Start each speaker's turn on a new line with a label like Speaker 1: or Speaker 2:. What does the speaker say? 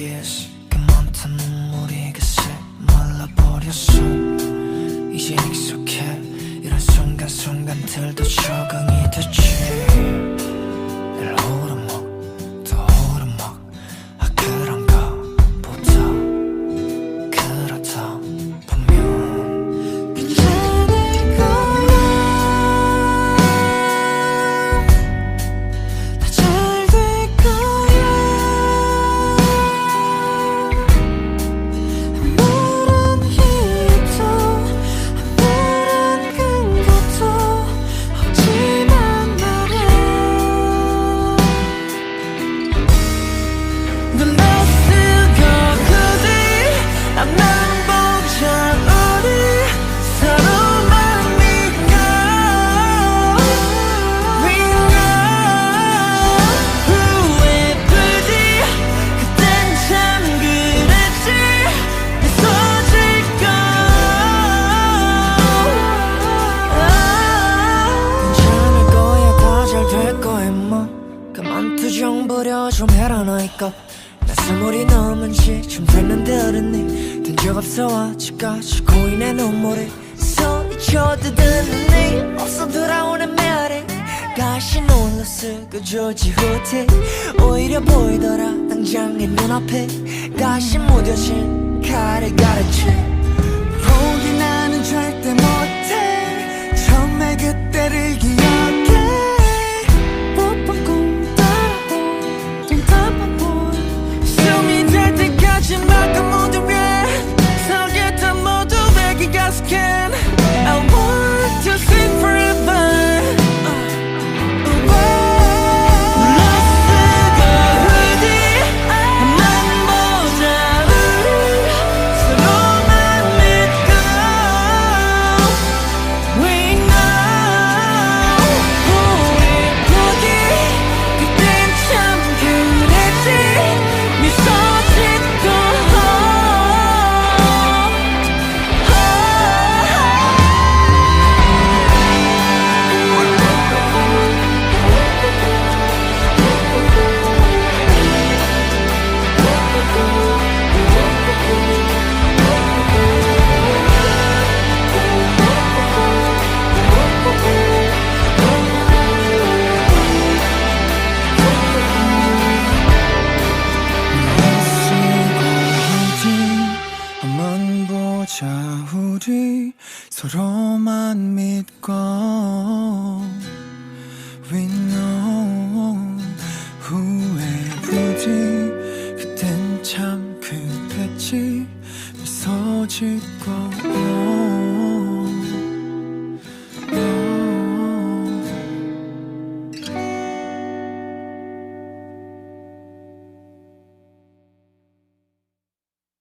Speaker 1: TBS 많던 눈물이 글쎄 말라버렸어. 이제 익숙해. 이런 순간순간들도 적응이 됐지. 투정 부려 좀 해라 너이거 나 스물이 넘은 지좀 됐는데 어른이 된적 없어 아직까지 고인의 눈물이 소리쳐도 듣는 네 없어 돌아오는 메아리 다시 놀러 쓰고 조지 후퇴 오히려 보이더라 당장 내 눈앞에. 다시 무뎌진 칼을 가르치 하자 우리 서로만 믿고 We know 후회 부디 그땐 참 그랬지 미소 짓고